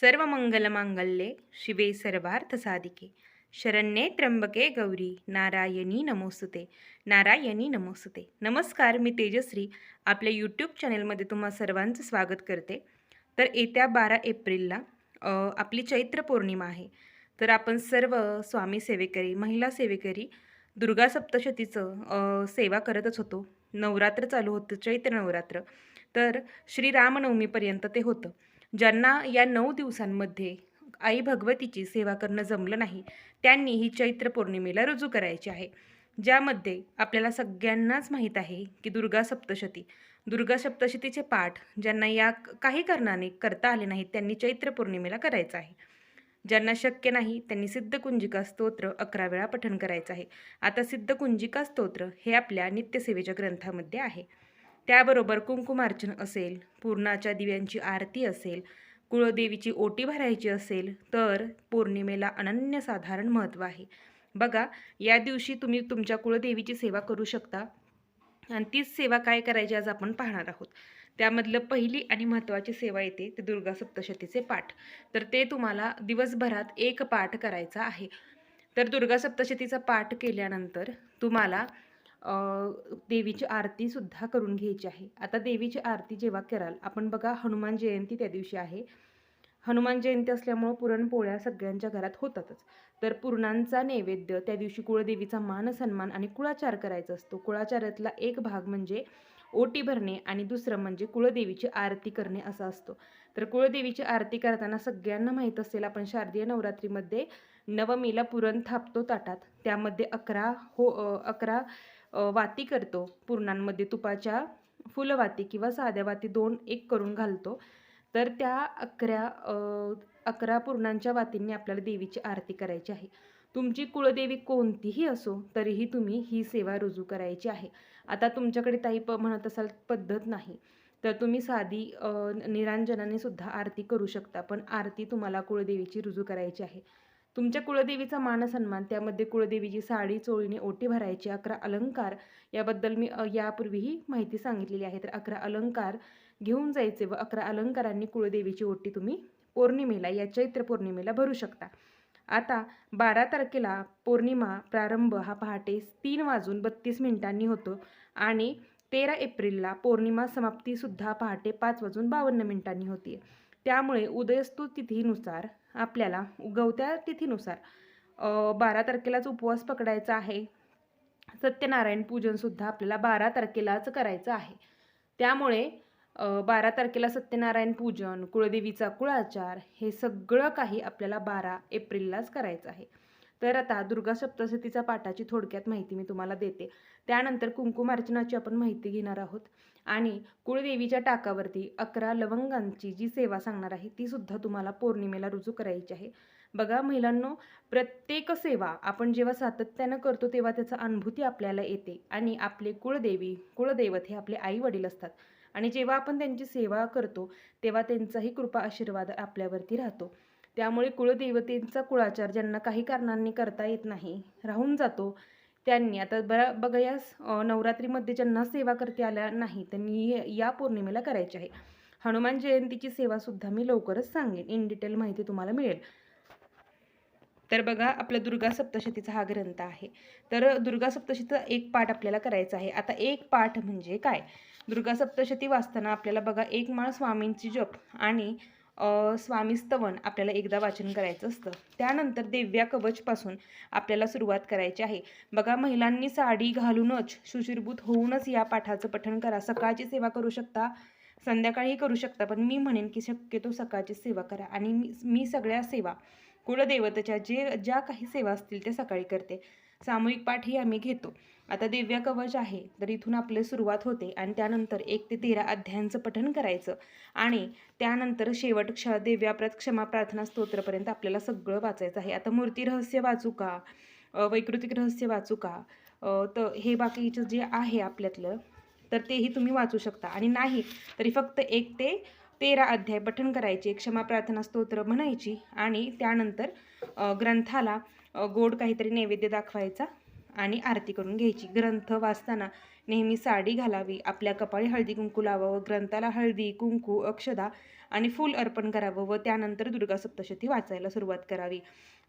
सर्व मंगलमांगल्ये शिवे सर्वार्थ साधिके. शरण्ये त्र्यंबके गौरी नारायणी नमोसुते नारायणी नमोसुते नमस्कार मी तेजश्री. आपल्या यूट्यूब चॅनलमध्ये तुम्हा सर्वांचं स्वागत करते. तर येत्या बारा एप्रिलला आपली चैत्र पौर्णिमा आहे. तर आपण सर्व स्वामी सेवेकरी महिला सेवेकरी दुर्गा सप्तशतीचं सेवा करतच होतो. नवरात्र चालू होतं चैत्र नवरात्र. तर श्रीरामनवमीपर्यंत ते होतं. ज्यांना या नऊ दिवसांमध्ये आई भगवतीची सेवा करणं जमलं नाही त्यांनी ही चैत्र पौर्णिमेला रुजू करायची आहे. ज्यामध्ये आपल्याला सगळ्यांनाच माहीत आहे की दुर्गा सप्तशती दुर्गा सप्तशतीचे पाठ ज्यांना या काही कारणाने करता आले नाहीत त्यांनी चैत्र पौर्णिमेला करायचं आहे. ज्यांना शक्य नाही त्यांनी सिद्धकुंजिका स्तोत्र अकरा वेळा पठण करायचं आहे. आता सिद्धकुंजिका स्तोत्र हे आपल्या नित्यसेवेच्या ग्रंथामध्ये आहे. त्याबरोबर कुंकुमार्चन असेल पूर्णाच्या दिव्यांची आरती असेल कुळदेवीची ओटी भरायची असेल तर पौर्णिमेला अनन्यसाधारण महत्त्व आहे. बघा या दिवशी तुम्ही तुमच्या कुळदेवीची सेवा करू शकता. आणि तीच सेवा काय करायची आज आपण पाहणार आहोत. त्यामधलं पहिली आणि महत्त्वाची सेवा येते ते दुर्गा सप्तशतीचे पाठ. तर ते तुम्हाला दिवसभरात एक पाठ करायचा आहे. तर दुर्गा सप्तशतीचा पाठ केल्यानंतर तुम्हाला देवीची आरतीसुद्धा करून घ्यायची आहे. आता देवीची आरती जेव्हा कराल आपण बघा हनुमान जयंती त्या दिवशी आहे. हनुमान जयंती असल्यामुळं पुरणपोळ्या सगळ्यांच्या घरात होतातच. तर पुरणांचा नैवेद्य त्या दिवशी कुळदेवीचा मान सन्मान आणि कुळाचार करायचा असतो. कुळाचारातला एक भाग म्हणजे ओटी भरणे आणि दुसरं म्हणजे कुळदेवीची आरती करणे असा असतो. तर कुळदेवीची आरती करताना सगळ्यांना माहीत असेल आपण शारदीय नवरात्रीमध्ये नवमीला पुरण थापतो ताटात. त्यामध्ये अकरा हो अकरा वाती करतो. पूर्णांमध्ये तुपाच्या फुलवाती किंवा साध्या वाती दोन एक करून घालतो. तर त्या अकरा अकरा पूर्णांच्या वातींनी आपल्याला देवीची आरती करायची आहे. तुमची कुळदेवी कोणतीही असो तरीही तुम्ही ही सेवा रुजू करायची आहे. आता तुमच्याकडे ताई प म्हणत असाल पद्धत नाही. तर तुम्ही साधी निरांजनाने सुद्धा आरती करू शकता. पण आरती तुम्हाला कुळदेवीची रुजू करायची आहे. तुमच्या कुळदेवीचा मानसन्मान त्यामध्ये कुळदेवीची साडी चोळीने ओटी भरायची अकरा अलंकार याबद्दल मी यापूर्वीही माहिती सांगितलेली आहे. तर अकरा अलंकार घेऊन जायचे व अकरा अलंकारांनी कुळदेवीची ओटी तुम्ही पौर्णिमेला या चैत्र पौर्णिमेला भरू शकता. आता बारा तारखेला पौर्णिमा प्रारंभ हा पहाटे तीन वाजून बत्तीस मिनिटांनी होतो आणि तेरा एप्रिलला पौर्णिमा समाप्तीसुद्धा पहाटे पाच वाजून बावन्न मिनिटांनी होती त्यामुळे उदयस्तू तिथीनुसार आपल्याला उगवत्या तिथीनुसार. बारा तारखेलाच उपवास पकडायचा आहे. सत्यनारायण पूजनसुद्धा आपल्याला बारा तारखेलाच करायचं आहे. त्यामुळे बारा तारखेला सत्यनारायण पूजन कुळदेवीचा कुळाचार हे सगळं काही आपल्याला बारा एप्रिललाच करायचं आहे. तर आता दुर्गा सप्तशतीचा पाठाची थोडक्यात माहिती मी तुम्हाला देते. त्यानंतर कुंकुमार्चनाची आपण माहिती घेणार आहोत. आणि कुळदेवीच्या टाकावरती अकरा लवंगांची जी सेवा सांगणार आहे ती सुद्धा तुम्हाला पौर्णिमेला रुजू करायची आहे. बघा महिलांनो प्रत्येक सेवा आपण जेव्हा सातत्यानं करतो तेव्हा त्याचा अनुभूती आपल्याला येते आणि आपले कुळदेवी कुळदैवत हे आपले आई वडील असतात. आणि जेव्हा आपण त्यांची सेवा करतो तेव्हा त्यांचाही कृपा आशीर्वाद आपल्यावरती राहतो. त्यामुळे कुळदेवतेंचा कुळाचार ज्यांना काही कारणांनी करता येत नाही राहून जातो. त्यांनी आता बरा बघा या नवरात्रीमध्ये ज्यांना सेवा करता आल्या नाही त्यांनी या पौर्णिमेला करायची आहे. हनुमान जयंतीची सेवासुद्धा मी लवकरच सांगेन. इन डिटेल माहिती तुम्हाला मिळेल. तर बघा आपला दुर्गा सप्तशतीचा हा ग्रंथ आहे. तर दुर्गा सप्तशतीचा एक पाठ आपल्याला करायचा आहे. आता एक पाठ म्हणजे काय? दुर्गा सप्तशती वाचताना आपल्याला बघा एक माळ स्वामींची जप आणि स्वामीस्तवन आपल्याला एकदा वाचन करायचं असतं. त्यानंतर दिव्या कवचपासून आपल्याला सुरुवात करायची आहे. बघा महिलांनी साडी घालूनच शुचिरभूत होऊनच या पाठाचं पठण करा. सकाळची सेवा करू शकता संध्याकाळी करू शकता पण मी म्हणेन की शक्यतो सकाळची सेवा करा. आणि मी मी सगळ्या सेवा कुलदेवतेच्या जे ज्या काही सेवा असतील त्या सकाळी करते. सामूहिक पाठही आम्ही घेतो. आता दिव्य कवच आहे तर इथून आपले सुरुवात होते आणि त्यानंतर एक ते तेरा अध्यायांचं पठण करायचं आणि त्यानंतर शेवट क्ष दिव्याप्रत क्षमा प्रार्थना स्तोत्रपर्यंत आपल्याला सगळं वाचायचं आहे. आता मूर्ती रहस्य वाचू का? वैकृतिक रहस्य वाचू का? तर हे बाकीचं जे आहे आपल्यातलं तर तेही तुम्ही वाचू शकता. आणि नाही तरी फक्त एक ते तेरा अध्याय पठण करायचे क्षमा प्रार्थना स्तोत्र म्हणायची आणि त्यानंतर ग्रंथाला गोड काहीतरी नैवेद्य दाखवायचा आणि आरती करून घ्यायची. ग्रंथ वाचताना नेहमी साडी घालावी आपल्या कपाळी हळदी कुंकू लावावं ग्रंथाला हळदी कुंकू अक्षदा आणि फूल अर्पण करावं व त्यानंतर दुर्गा सप्तशती वाचायला सुरुवात करावी.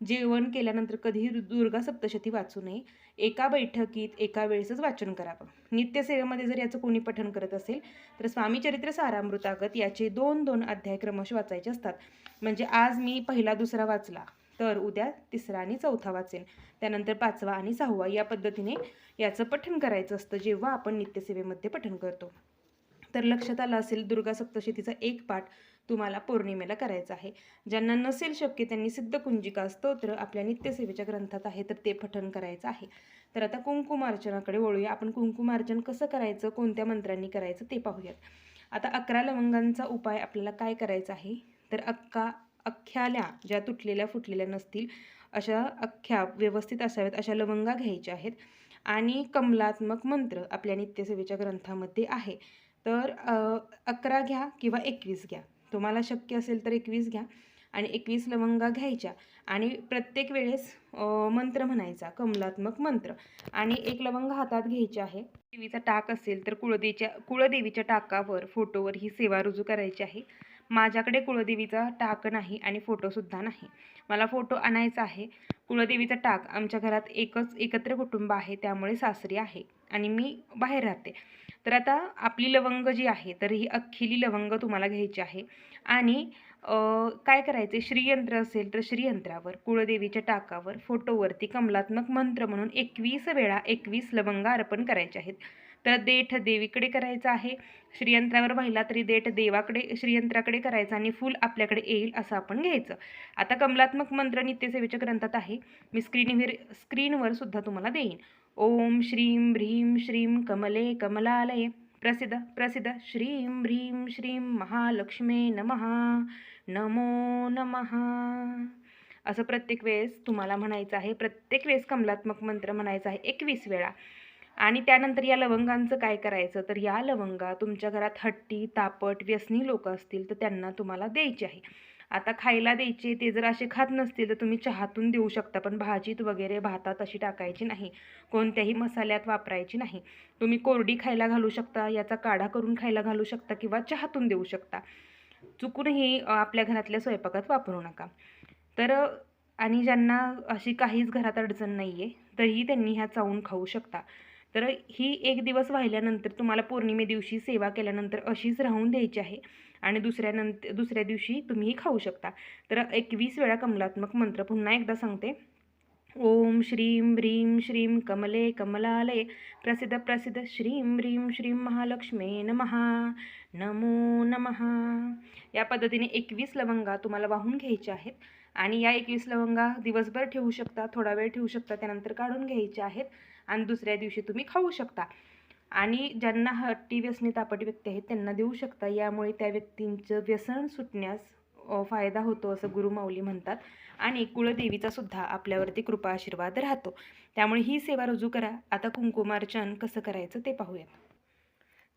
जेवण केल्यानंतर कधीही दुर्गा सप्तशती वाचू नये. एका बैठकीत एका वेळेसच वाचन करावं. नित्यसेवेमध्ये जर याचं कोणी पठण करत असेल तर स्वामीचरित्र सारामृतागत याचे दोन दोन अध्याय क्रमश वाचायचे असतात. म्हणजे आज मी पहिला दुसरा वाचला. तर उद्या तिसरा आणि चौथा वाचेन त्यानंतर पाचवा आणि सहावा या पद्धतीने याचं पठण करायचं असतं जेव्हा आपण नित्यसेवेमध्ये पठण करतो. तर लक्षात आलं असेल दुर्गा सप्तशतीचा एक पाठ तुम्हाला पौर्णिमेला करायचा आहे. ज्यांना नसेल शक्य त्यांनी सिद्धकुंजिका स्तोत्र आपल्या नित्यसेवेच्या ग्रंथात आहे तर ते पठण करायचं आहे. तर आता कुंकुमार्चनाकडे वळूया. आपण कुंकुमार्चन कसं करायचं कोणत्या मंत्रांनी करायचं ते पाहूयात. आता अकरा लवंगांचा उपाय आपल्याला काय करायचा आहे? तर अक्का अख्ख्याल्या ज्या तुटलेल्या फुटलेल्या नसतील अशा अख्ख्या व्यवस्थित असाव्यात अशा लवंगा घ्यायच्या आहेत. आणि कमलात्मक मंत्र आपल्या नित्यसेवेच्या ग्रंथामध्ये आहे. तर अकरा घ्या किंवा एकवीस घ्या. तुम्हाला शक्य असेल तर एकवीस घ्या आणि एकवीस लवंगा घ्यायच्या. आणि प्रत्येक वेळेस मंत्र म्हणायचा कमलात्मक मंत्र. आणि एक लवंग हातात घ्यायची आहे. देवीचा टाक असेल तर कुळदेवीच्या कुळदेवीच्या टाकावर फोटोवर ही सेवा रुजू करायची आहे. माझ्याकडे कुळदेवीचा टाक नाही आणि फोटोसुद्धा नाही. मला फोटो आणायचा आहे. कुळदेवीचा टाक आमच्या घरात एकच एकत्र कुटुंब आहे त्यामुळे सासरी आहे आणि मी बाहेर राहते. तर आता आपली लवंग जी आहे तर ही अख्खिली लवंग तुम्हाला घ्यायची आहे. आणि काय करायचे? श्रीयंत्र असेल तर श्रीयंत्रावर कुळदेवीच्या टाकावर फोटोवरती कमलात्मक मंत्र म्हणून एकवीस वेळा एकवीस लवंगा अर्पण करायचे आहेत. तर देठ देवीकडे करायचं आहे. श्रीयंत्रावर वाहिला तरी देठ देवाकडे श्रीयंत्राकडे करायचा आणि फूल आपल्याकडे येईल असं आपण घ्यायचं. आता कमलात्मक मंत्र नित्यसेवेच्या ग्रंथात आहे. मी स्क्रीनवर स्क्रीनवर सुद्धा तुम्हाला देईन. ओम श्रीं ह्रीं श्रीं कमले कमलालये. प्रसिद्ध प्रसिद्ध. श्रीं ह्रीं श्रीं महालक्ष्मे नमः. नमो नमः. असं प्रत्येक वेळेस तुम्हाला म्हणायचं आहे. प्रत्येक वेळेस कमलात्मक मंत्र म्हणायचा आहे एकवीस वेळा. आणि त्यानंतर या लवंगांचं काय करायचं? तर या लवंगा तुमच्या घरात हट्टी तापट व्यसनी लोक असतील तर त्यांना तुम्हाला द्यायचे आहे. आता खायला द्यायचे ते जर असे खात नसतील तर तुम्ही चहातून देऊ शकता पण भाजीत वगैरे भातात अशी टाकायची नाही. कोणत्याही मसाल्यात वापरायची नाही. तुम्ही कोरडी खायला घालू शकता याचा काढा करून खायला घालू शकता किंवा चहातून देऊ शकता. चुकूनही आपल्या घरातल्या स्वयंपाकात वापरू नका. तर आणि ज्यांना अशी काहीच घरात अडचण नाही आहे तरीही त्यांनी ह्या चावून खाऊ शकता. तर ही एक दिवस वाहिल्यानंतर तुम्हाला पौर्णिमे दिवशी सेवा केल्यानंतर अशीच राहून द्यायची आहे. आणि दुसऱ्यानंतर दुसऱ्या दिवशी तुम्हीही खाऊ शकता. तर एकवीस वेळा कमलात्मक मंत्र पुन्हा एकदा सांगते. ओम श्रीं ह्रीं श्रीं कमले कमलालये. प्रसिद्ध प्रसिद्ध श्रीं ह्रीं श्रीं महालक्ष्मे नमः. नमो नमः. या पद्धतीने एकवीस लवंगा तुम्हाला वाहून घ्यायच्या आहेत. आणि या एकवीस लवंगा दिवसभर ठेवू शकता थोडा वेळ ठेवू शकता त्यानंतर काढून घ्यायच्या आहेत. आणि दुसऱ्या दिवशी तुम्ही खाऊ शकता. आणि ज्यांना हट्टी व्यसनी तापट व्यक्ती आहेत त्यांना देऊ शकता. यामुळे त्या व्यक्तींचं व्यसन सुटण्यास फायदा होतो असं गुरुमाऊली म्हणतात. आणि कुळदेवीचा सुद्धा आपल्यावरती कृपा आशीर्वाद राहतो. त्यामुळे ही सेवा रुजू करा. आता कुंकुमार्चन कसं करायचं ते पाहूया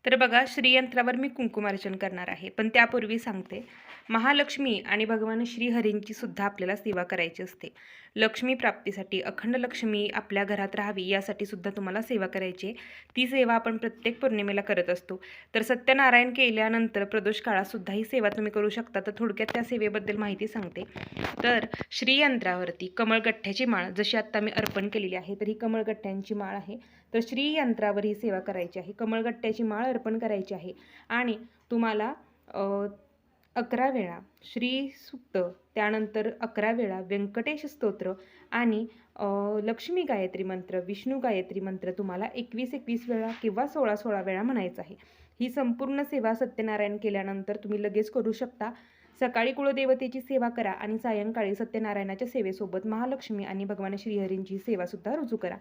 तर बघा श्रीयंत्रावर मी कुंकुमार्चन करणार आहे. पण त्यापूर्वी सांगते महालक्ष्मी आणि भगवान श्रीहरींची सुद्धा आपल्याला सेवा करायची असते. लक्ष्मी प्राप्तीसाठी अखंड लक्ष्मी आपल्या घरात राहावी यासाठी सुद्धा तुम्हाला सेवा करायची आहे. ती सेवा आपण प्रत्येक पौर्णिमेला करत असतो. तर सत्यनारायण केल्यानंतर प्रदोष काळातसुद्धा ही सेवा तुम्ही करू शकता. तर थोडक्यात त्या सेवेबद्दल माहिती सांगते. तर श्रीयंत्रावरती कमळगठ्ठ्याची माळ जशी आत्ता मी अर्पण केलेली आहे तर ही कमळगठ्ठ्यांची माळ आहे. तर श्रीयंत्रावर ही सेवा करायची आहे. कमळगट्ट्याची माळ अर्पण करायची आहे. आणि तुम्हाला अकरा वेळा श्रीसुक्त त्यानंतर अकरा वेळा व्यंकटेश स्तोत्र आणि लक्ष्मी गायत्री मंत्र विष्णू गायत्री मंत्र तुम्हाला एकवीस एकवीस वेळा किंवा सोळा सोळा वेळा म्हणायचं आहे. ही संपूर्ण सेवा सत्यनारायण केल्यानंतर तुम्ही लगेच करू शकता. सकाळी कुळदेवतेची सेवा करा आणि सायंकाळी सत्यनारायणाच्या सेवेसोबत महालक्ष्मी आणि भगवान श्रीहरींची सेवासुद्धा रुजू करा.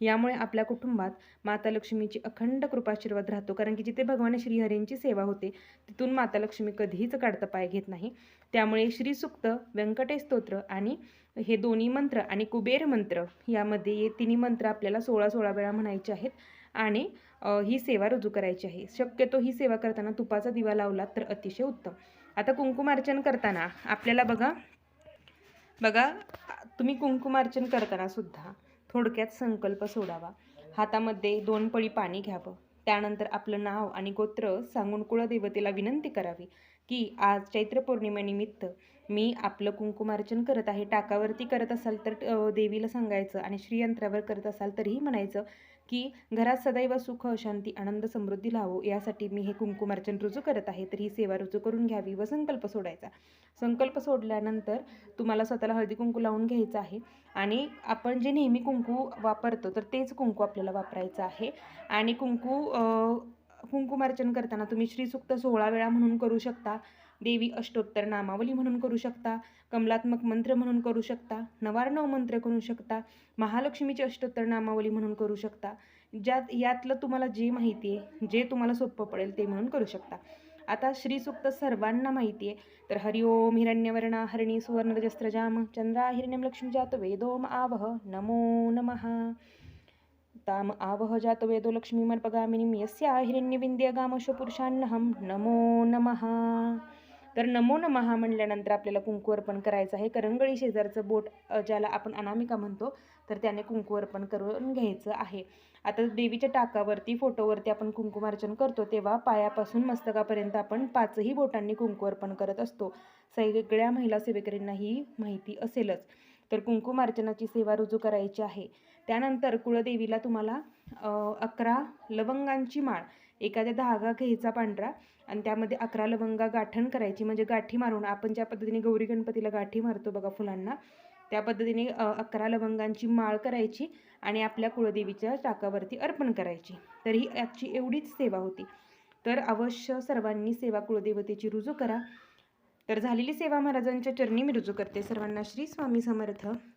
यामुळे आपल्या कुटुंबात माता लक्ष्मीची अखंड कृपाशीर्वाद राहतो. कारण की जिथे भगवान श्रीहरींची सेवा होते तिथून माता लक्ष्मी कधीच काढता पाय घेत नाही. त्यामुळे श्रीसुक्त व्यंकटेश स्तोत्र आणि हे दोन्ही मंत्र आणि कुबेर मंत्र यामध्ये हे तिन्ही मंत्र आपल्याला सोळा सोळा वेळा म्हणायचे आहेत आणि ही सेवा रुजू करायची आहे. शक्यतो ही सेवा करताना तुपाचा दिवा लावला तर अतिशय उत्तम. आता कुंकुमार्चन करताना आपल्याला बघा बघा तुम्ही कुंकुमार्चन करताना सुद्धा थोडक्यात संकल्प सोडावा. हातामध्ये दोन पळी पाणी घ्यावं. त्यानंतर आपलं नाव आणि गोत्र सांगून कुळदेवतेला विनंती करावी की आज चैत्र पौर्णिमेनिमित्त मी आपलं कुंकुमार्चन करत आहे टाकावरती करत असाल तर देवीला सांगायचं आणि श्रीयंत्रावर करत असाल तरीही म्हणायचं की घरात सदैव सुख शांती आनंद समृद्धी लावो. यासाठी मी हे कुंकुमार्चन रुजू करत आहे तर ही सेवा रुजू करून घ्यावी व संकल्प सोडायचा. संकल्प सोडल्यानंतर तुम्हाला स्वतःला हळदी कुंकू लावून घ्यायचं आहे आणि आपण जे नेहमी कुंकू वापरतो तर तेच कुंकू आपल्याला वापरायचं आहे. आणि कुंकू कुंकुमार्चन करताना तुम्ही श्रीसुक्त सोळा वेळा म्हणून करू शकता. देवी अष्टोत्तर नामावली म्हणून करू शकता. कमलात्मक मंत्र म्हणून करू शकता. नवार्णव मंत्र करू शकता. महालक्ष्मीची अष्टोत्तर नामावली म्हणून करू शकता. ज्यात यातलं तुम्हाला जे माहिती आहे जे तुम्हाला सोपं पडेल ते म्हणून करू शकता. आता श्रीसुक्त सर्वांना माहिती आहे. तर हरि ओम हिरण्यवर्णा हरणी सुवर्णरजस्त्रजाम चंद्रा हिरण्यम लक्ष्मी जात वेदोम आवह नमो नमः. ताम आवह जात वेदो लक्ष्मीमर्पगामिनीं यस्या हिरण्यविंद्यगामश पुरुषान्नहं नमो नमः। तर नमो नमः म्हणल्यानंतर आपल्याला कुंकू अर्पण करायचं आहे. करंगळी शेजारचं बोट ज्याला आपण अनामिका म्हणतो तर त्याने कुंकू अर्पण करून घ्यायचं आहे. आता देवीच्या टाकावरती फोटोवरती आपण कुंकुमार्चन करतो तेव्हा पायापासून मस्तकापर्यंत आपण पाचही बोटांनी कुंकू अर्पण करत असतो. सगळ्या महिला सेवेकरींना ही माहिती असेलच. तर कुंकुमार्चनाची सेवा रुजू करायची आहे. त्यानंतर कुळदेवीला तुम्हाला अकरा लवंगांची माळ एखाद्या धागा घ्यायचा पांढरा आणि त्यामध्ये अकरा लवंगा गाठण करायची. म्हणजे गाठी मारून आपण ज्या पद्धतीने गौरी गणपतीला गाठी मारतो बघा फुलांना त्या पद्धतीने अकरा लवंगांची माळ करायची आणि आपल्या कुळदेवीच्या टाकावरती अर्पण करायची. तर ही आजची एवढीच सेवा होती. तर अवश्य सर्वांनी सेवा कुळदेवतेची रुजू करा. तर झालेली सेवा महाराजांच्या चरणी मी रुजू करते. सर्वांना श्री स्वामी समर्थ.